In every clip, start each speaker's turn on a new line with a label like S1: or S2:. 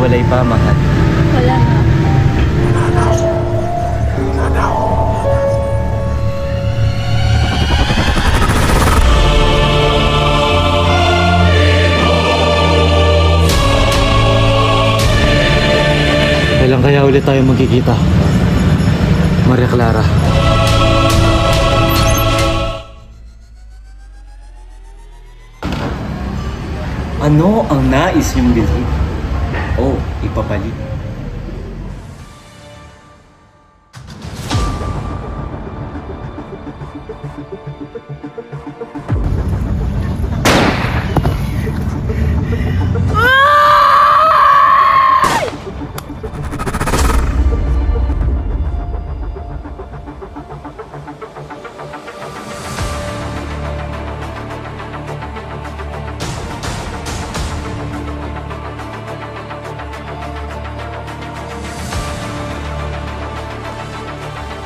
S1: naghiwalay pa, mahal.
S2: Wala na.
S1: Kailan kaya ulit tayo magkikita? Maria Clara. Ano ang nais niyong bilhin? Oh, ipapalit.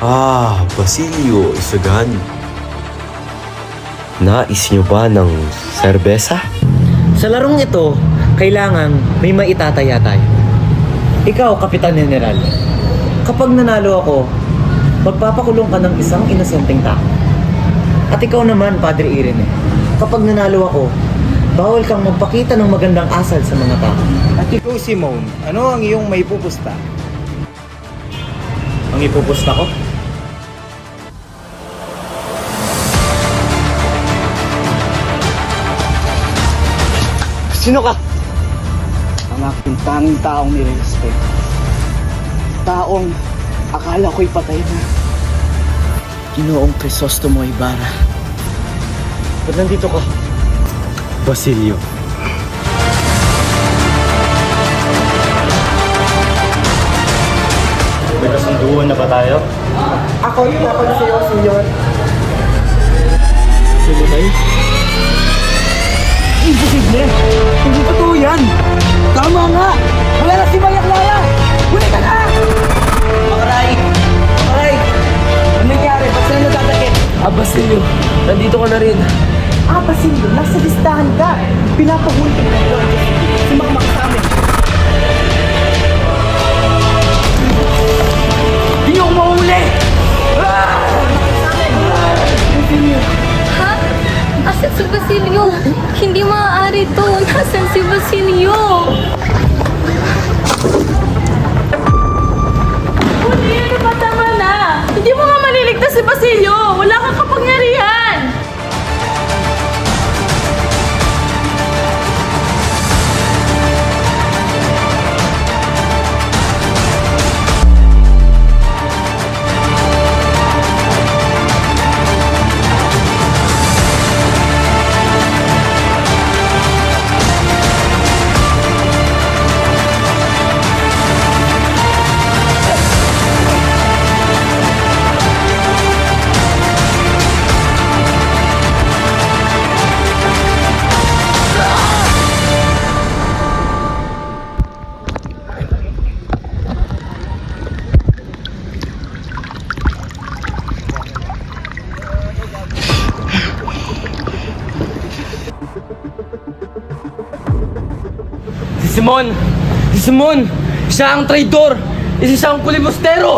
S3: Ah, Basilio Isagan. Nais niyo ba ng serbesa?
S1: Sa larong ito, kailangan may maitataya tayo. Ikaw, Kapitan General, kapag nanalo ako, magpapakulong ka ng isang inosenteng tao. At ikaw naman, Padre Irene, kapag nanalo ako, bawal kang magpakita ng magandang asal sa mga tao.
S4: At ikaw, Simone, ano ang iyong may pupusta?
S1: Ang ipupusta ko? Sino ka?
S4: Ang aking tanging taong nire-respect. Taong akala ko'y patay na. Ginoong Crisostomo Ibarra.
S1: Ba't nandito ka? Basilio. May kasunduan na ba tayo?
S4: Ako yung iyo, senyor.
S1: Sumunay?
S4: Imposible! Hindi totoo yan! Tama nga! Wala na si Maria Clara! Huli ka na! Makaray! Makaray! Ano nangyari? Ba't sila nagtatakit?
S1: Ah, Basilio. Nandito ka na rin.
S4: Ah, Basilio, nasa listahan ka! Pinapahuli
S2: Basilio? Hindi maaari to. Nasaan si Basilio?
S1: Simon! Si Simon! Siya ang traidor! Isa siyang kulimostero!